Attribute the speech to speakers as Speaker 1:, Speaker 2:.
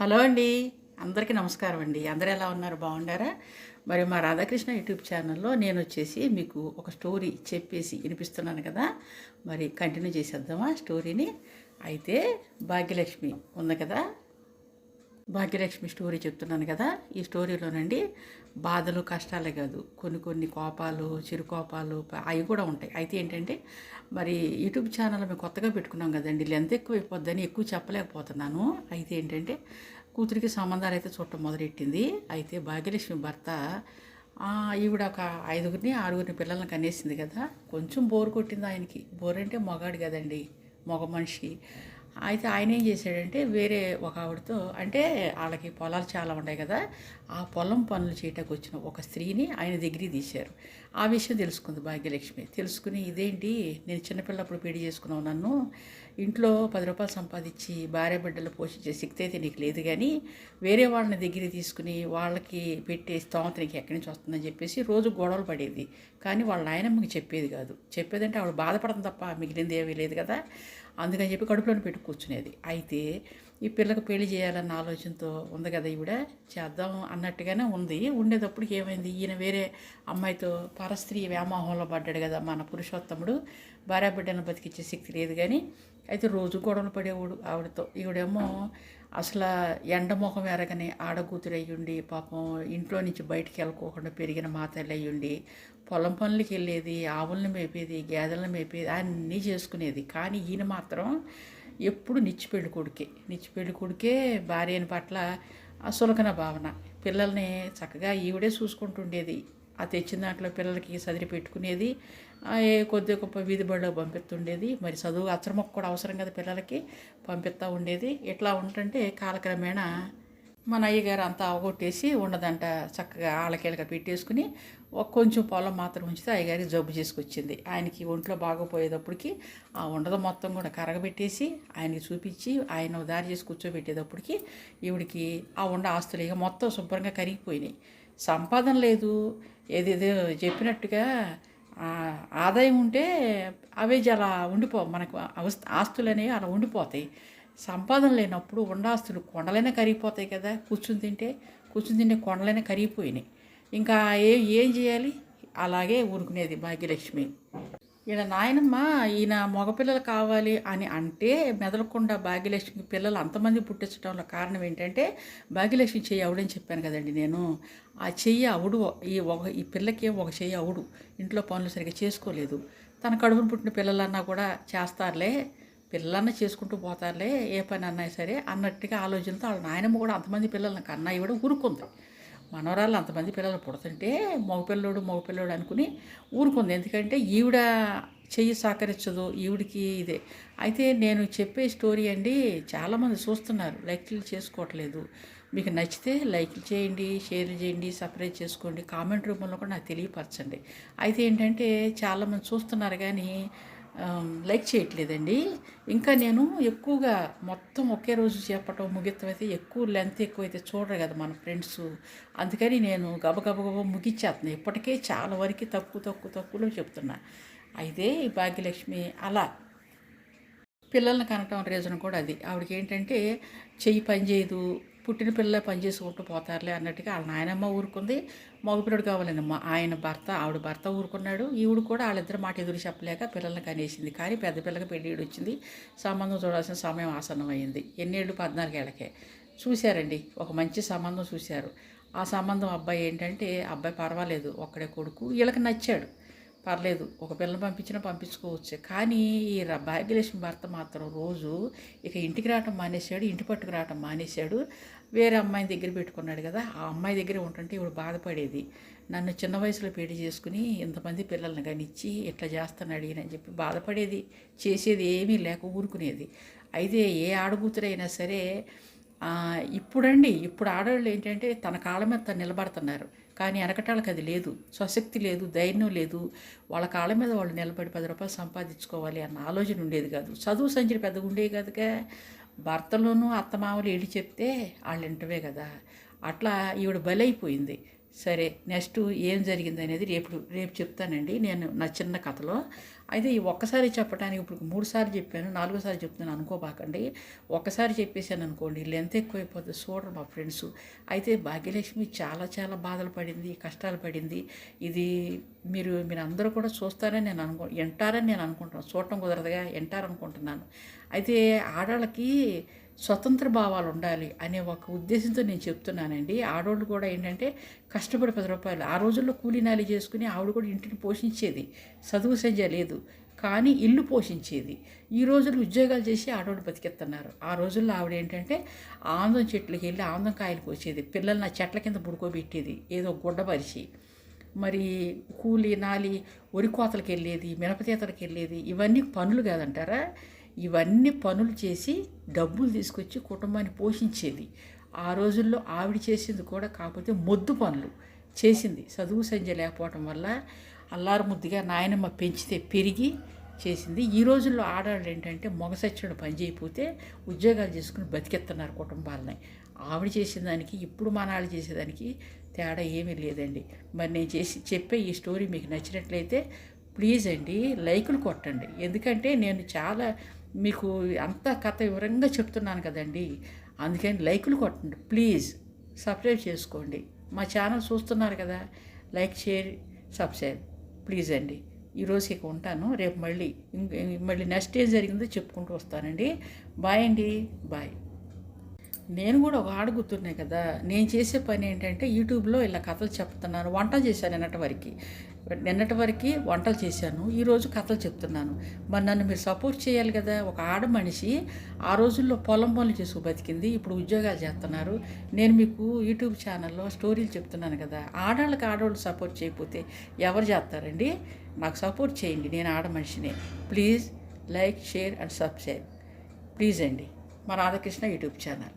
Speaker 1: Hello అండి. అందరికీ నమస్కారం అండి. అందరూ ఎలా ఉన్నారు? బాగుండారా? మరి మా రాధాకృష్ణ యూట్యూబ్ ఛానల్లో నేను వచ్చేసి మీకు ఒక స్టోరీ చెప్పేసి వినిపిస్తున్నాను కదా. మరి కంటిన్యూ చేసేద్దామా స్టోరీని? అయితే భాగ్యలక్ష్మి ఉంది కదా. భాగ్యలక్ష్మి స్టోరీ చెప్తున్నాను కదా. ఈ స్టోరీలోనండి బాధలు కష్టాలే కాదు. కొన్ని కొన్ని కోపాలు చిరు కోపాలు అవి కూడా ఉంటాయి. అయితే ఏంటంటే మరి యూట్యూబ్ ఛానల్ మేము కొత్తగా పెట్టుకున్నాం కదండి. లెంత్ ఎక్కువ అయిపోద్దని ఎక్కువ చెప్పలేకపోతున్నాను. అయితే ఏంటంటే కూతురికి సంబంధాలు అయితే చూడటం మొదలెట్టింది. అయితే భాగ్యలక్ష్మి భర్త ఈవిడ ఒక ఐదుగురిని ఆరుగురిని పిల్లల్ని కనేసింది కదా. కొంచెం బోర్ కొట్టింది ఆయనకి. బోర్ అంటే మగాడు కదండి మగ మనిషి. అయితే ఆయన ఏం చేశాడంటే వేరే ఒక ఆవిడతో అంటే వాళ్ళకి పొలాలు చాలా ఉన్నాయి కదా ఆ పొలం పనులు చేయటానికి వచ్చిన ఒక స్త్రీని ఆయన దగ్గరికి తీశారు. ఆ విషయం తెలుసుకుంది భాగ్యలక్ష్మి. తెలుసుకుని ఇదేంటి? నేను చిన్నపిల్లప్పుడు పెళ్ళి చేసుకున్నావు నన్ను. ఇంట్లో పది రూపాయలు సంపాదించి భార్య బిడ్డలు పోషించే శక్తి అయితే నీకు లేదు కానీ వేరే వాళ్ళని దగ్గర తీసుకుని వాళ్ళకి పెట్టే స్తోమత నీకు ఎక్కడి నుంచి వస్తుందని చెప్పేసి రోజు గొడవలు పడేది. కానీ వాళ్ళ నాయనమ్మకి చెప్పేది కాదు. చెప్పేదంటే ఆవిడ బాధపడడం తప్ప మిగిలింది ఏమీ లేదు కదా. అందుకని చెప్పి కడుపులోనే పెట్టుకు కూర్చునేది. అయితే ఈ పిల్లకు పెళ్ళి చేయాలన్న ఆలోచనతో ఉంది కదా ఈవిడ. చేద్దాం అన్నట్టుగానే ఉంది. ఉండేటప్పుడు ఏమైంది? ఈయన వేరే అమ్మాయితో పరస్త్రీ వ్యామోహంలో పడ్డాడు కదా మన పురుషోత్తముడు. భార్య బిడ్డను బతికించే శక్తి లేదు కానీ అయితే రోజు గొడవలు పడేవాడు ఆవిడతో. ఈవిడేమో అసలు ఎండమొఖం ఎరగని ఆడకూతురు అయ్యుండి పాపం ఇంట్లో నుంచి బయటికి వెళ్ళకోకుండా పెరిగిన మాతల్లి అయ్యుండి పొలం పనులకి వెళ్ళేది ఆవులను మేపేది గేదెలను మేపేది అన్నీ చేసుకునేది. కానీ ఈయన మాత్రం ఎప్పుడు నిచ్చి పెళ్ళి కొడుకే. నిచ్చి పెళ్ళి కొడుకే భార్యని పట్ల అసులకన భావన. పిల్లల్ని చక్కగా ఈవిడే చూసుకుంటుండేది. ఆ తెచ్చిన దాంట్లో పిల్లలకి సదిరి పెట్టుకునేది. ఏ కొద్ది గొప్ప వీధి బడిలో పంపిస్తుండేది. మరి చదువు అచ్చరమొక్క కూడా అవసరం కదా పిల్లలకి. పంపిస్తూ ఉండేది. ఇట్లా ఉంటుంటే కాలక్రమేణా మన అయ్యగారు అంతా అవగొట్టేసి ఉండదంట చక్కగా ఆళ్ళకేళ్ళగా పెట్టేసుకుని కొంచెం పొలం మాత్రం ఉంచితే అయ్యగారికి జబ్బు చేసుకొచ్చింది. ఆయనకి ఒంట్లో బాగోపోయేటప్పటికి ఆ ఉండద మొత్తం కూడా కరగబెట్టేసి ఆయనకి చూపించి ఆయన దారి చేసి కూర్చోబెట్టేటప్పటికి ఈవిడికి ఆ ఉండ ఆస్తులు ఇక మొత్తం శుభ్రంగా కరిగిపోయినాయి. సంపాదన లేదు. ఏదేదో చెప్పినట్టుగా ఆదాయం ఉంటే అవే అలా ఉండిపో మనకు అవస్- ఆస్తులు అనేవి అలా ఉండిపోతాయి. సంపాదన లేనప్పుడు ఉండాస్తులు కొండలైనా కరిగిపోతాయి కదా. కూర్చుని తింటే కూర్చుని తింటే కొండలైనా కరిగిపోయినాయి. ఇంకా ఏ ఏం చేయాలి? అలాగే ఊరుకునేది భాగ్యలక్ష్మి. ఈయన నాయనమ్మ ఈయన మగపిల్లలు కావాలి అని అంటే మెదలకుండా భాగ్యలక్ష్మి పిల్లలు అంతమంది పుట్టించడంలో కారణం ఏంటంటే భాగ్యలక్ష్మి చెయ్యి అవుడని చెప్పాను కదండి నేను. ఆ చెయ్యి అవుడు ఈ ఒక ఈ పిల్లకి ఒక చెయ్యి అవుడు. ఇంట్లో పనులు సరిగ్గా చేసుకోలేదు. తన కడుపును పుట్టిన పిల్లలన్నా కూడా చేస్తారులే. పిల్లలన్నా చేసుకుంటూ పోతారులే. ఏ పని అన్నా సరే అన్నట్టుగా ఆలోచనతో వాళ్ళ నాయనమ్మ కూడా అంతమంది పిల్లల్ని కన్నా కూడా ఊరుకుంది. మనవరాలు అంతమంది పిల్లలు పుడుతుంటే మగపిల్లోడు మగపిల్లోడు అనుకుని ఊరుకుంది. ఎందుకంటే ఈవిడ చెయ్యి సహకరించదు ఈవిడికి ఇదే. అయితే నేను చెప్పే స్టోరీ అండి చాలామంది చూస్తున్నారు లైక్లు చేసుకోవట్లేదు. మీకు నచ్చితే లైక్లు చేయండి షేర్ చేయండి సబ్స్క్రైబ్ చేసుకోండి కామెంట్ రూపంలో కూడా నాకు తెలియపరచండి. అయితే ఏంటంటే చాలామంది చూస్తున్నారు కానీ లైక్ చేయట్లేదండి. ఇంకా నేను ఎక్కువగా మొత్తం ఒకే రోజు చెప్పటం ముగిత్తం అయితే ఎక్కువ లెంత్ ఎక్కువైతే చూడరు కదా మన ఫ్రెండ్స్. అందుకని నేను గబగబగబ ముగించేస్తున్నాను ఇప్పటికే చాలా వరకు తక్కువ తక్కువ తక్కువలో చెప్తున్నా. అయితే ఈ భాగ్యలక్ష్మి అలా పిల్లల్ని కనటం రీజన్ కూడా అది. ఆవిడకి ఏంటంటే చెయ్యి పని చేయదు పుట్టిన పిల్లలే పని చేసుకుంటూ పోతారులే అన్నట్టుగా వాళ్ళ నాయనమ్మ ఊరుకుంది. మగపిల్లడు కావాలని మా ఆయన భర్త ఆవిడ భర్త ఊరుకున్నాడు. ఈవిడ కూడా వాళ్ళిద్దరు మాట ఎదురు చెప్పలేక పిల్లల్ని కనేసింది. కానీ పెద్ద పిల్లకి పెళ్ళిడు వచ్చింది సంబంధం చూడాల్సిన సమయం ఆసన్నమైంది. అయింది ఎన్నేళ్ళు పద్నాలుగేళ్ళకే చూశారండి. ఒక మంచి సంబంధం చూశారు. ఆ సంబంధం అబ్బాయి ఏంటంటే అబ్బాయి పర్వాలేదు. ఒక్కడే కొడుకు. వీళ్ళకి నచ్చాడు. పర్లేదు ఒక పిల్లని పంపించినా పంపించుకోవచ్చు. కానీ ఈ భాగ్యలక్ష్మి భర్త మాత్రం రోజు ఇక ఇంటికి రావటం మానేశాడు ఇంటి పట్టుకు రావటం మానేశాడు. వేరే అమ్మాయిని దగ్గర పెట్టుకున్నాడు కదా ఆ అమ్మాయి దగ్గర ఉంటుంటే ఇప్పుడు బాధపడేది. నన్ను చిన్న వయసులో పెళ్ళి చేసుకుని ఇంతమంది పిల్లల్ని కానిచ్చి ఇట్లా చేస్తున్నాడు ఈయన అని చెప్పి బాధపడేది చేసేది ఏమీ లేక ఊరుకునేది. అయితే ఏ ఆడకూతురైనా సరే ఇప్పుడండి ఇప్పుడు ఆడవాళ్ళు ఏంటంటే తన కాళ్ళ మీద తను నిలబడుతున్నారు. కానీ వెనకటాళ్ళకి అది లేదు స్వశక్తి లేదు ధైర్యం లేదు. వాళ్ళ కాళ్ళ మీద వాళ్ళు నిలబడి పది రూపాయలు సంపాదించుకోవాలి అన్న ఆలోచన ఉండేది కాదు. చదువు సంచరి పెద్దగా ఉండేవి కనుక భర్తలోనూ అత్తమామలు ఏడి చెప్తే వాళ్ళు వింటవే కదా. అట్లా ఈవిడ బలైపోయింది. సరే నెక్స్ట్ ఏం జరిగింది అనేది రేపు రేపు చెప్తానండి. నేను నా చిన్న కథలో. అయితే ఈ ఒక్కసారి చెప్పడానికి ఇప్పుడు మూడు సార్లు చెప్పాను నాలుగోసారి చెప్తున్నాను అనుకోబాకండి. ఒక్కసారి చెప్పేసాను అనుకోండి లెంత్ ఎక్కువైపోతుంది చూడరు మా ఫ్రెండ్స్. అయితే భాగ్యలక్ష్మి చాలా చాలా బాధలు పడింది కష్టాలు పడింది. ఇది మీరు మీరు అందరూ కూడా చూస్తారని నేను అనుకో వింటారని నేను అనుకుంటున్నాను. చూడటం కుదరదుగా వింటారనుకుంటున్నాను. అయితే ఆడవాళ్ళకి స్వతంత్ర భావాలు ఉండాలి అనే ఒక ఉద్దేశంతో నేను చెప్తున్నానండి. ఆడవాళ్ళు కూడా ఏంటంటే కష్టపడి పది రూపాయలు ఆ రోజుల్లో కూలీనాలి చేసుకుని ఆవిడ కూడా ఇంటిని పోషించేది. చదువు సంజ లేదు. కానీ ఇల్లు పోషించేది. ఈ రోజుల్లో ఉద్యోగాలు చేసి ఆడవాళ్ళు బతికెత్తున్నారు. ఆ రోజుల్లో ఆవిడ ఏంటంటే ఆందం చెట్లకి వెళ్ళి ఆందం కాయలు కోసేది పిల్లల్ని ఆ చెట్ల కింద పుడుకోబెట్టేది. ఏదో గుడ్డపరిచి మరి కూలి నాలి వరి కోతలకు వెళ్ళేది మినపతీతలకు వెళ్ళేది. ఇవన్నీ పనులు కాదంటారా? ఇవన్నీ పనులు చేసి డబ్బులు తీసుకొచ్చి కుటుంబాన్ని పోషించేది. ఆ రోజుల్లో ఆవిడ చేసింది కూడా కాకపోతే మొద్దు పనులు చేసింది. చదువు సంధ్య లేకపోవటం వల్ల అల్లారు ముద్దుగా నాయనమ్మ పెంచితే పెరిగి చేసింది. ఈ రోజుల్లో ఆడవాళ్ళు ఏంటంటే మొగ సచ్చుడు పని చేయకపోతే ఉద్యోగాలు చేసుకుని బతికెత్తున్నారు కుటుంబాలని. ఆవిడ చేసిన దానికి ఇప్పుడు మనాళ్ళు చేసేదానికి తేడా ఏమీ లేదండి. మరి నేను చేసి చెప్పే ఈ స్టోరీ మీకు నచ్చినట్లయితే ప్లీజ్ అండి లైకులు కొట్టండి. ఎందుకంటే నేను చాలా మీకు అంత కథ వివరంగా చెప్తున్నాను కదండి. అందుకని లైకులు కొట్టండి. ప్లీజ్ సబ్స్క్రైబ్ చేసుకోండి. మా ఛానల్ చూస్తున్నారు కదా లైక్ షేర్ సబ్స్క్రైబ్. ప్లీజ్ అండి. ఈరోజు ఇక ఉంటాను. రేపు మళ్ళీ మళ్ళీ నెక్స్ట్ ఏం జరిగిందో చెప్పుకుంటూ వస్తానండి. బాయ్ అండి. బాయ్. నేను కూడా ఒక ఆడ గుర్తున్నాయి కదా నేను చేసే పని ఏంటంటే యూట్యూబ్లో ఇలా కథలు చెప్తున్నాను వంట చేశాను నిన్నటి వరకు. నిన్నటి వరకు వంటలు చేశాను ఈరోజు కథలు చెప్తున్నాను. మరి నన్ను మీరు సపోర్ట్ చేయాలి కదా ఒక ఆడ మనిషి ఆ రోజుల్లో పొలం పనులు చేసి బతికింది ఇప్పుడు ఉద్యోగాలు చేస్తున్నారు. నేను మీకు యూట్యూబ్ ఛానల్లో స్టోరీలు చెప్తున్నాను కదా ఆడవాళ్ళకి ఆడవాళ్ళు సపోర్ట్ చేయకపోతే ఎవరు చేస్తారండి? నాకు సపోర్ట్ చేయండి నేను ఆడ మనిషినే. Please like share and subscribe. Please అండి మా రాధాకృష్ణ యూట్యూబ్ ఛానల్.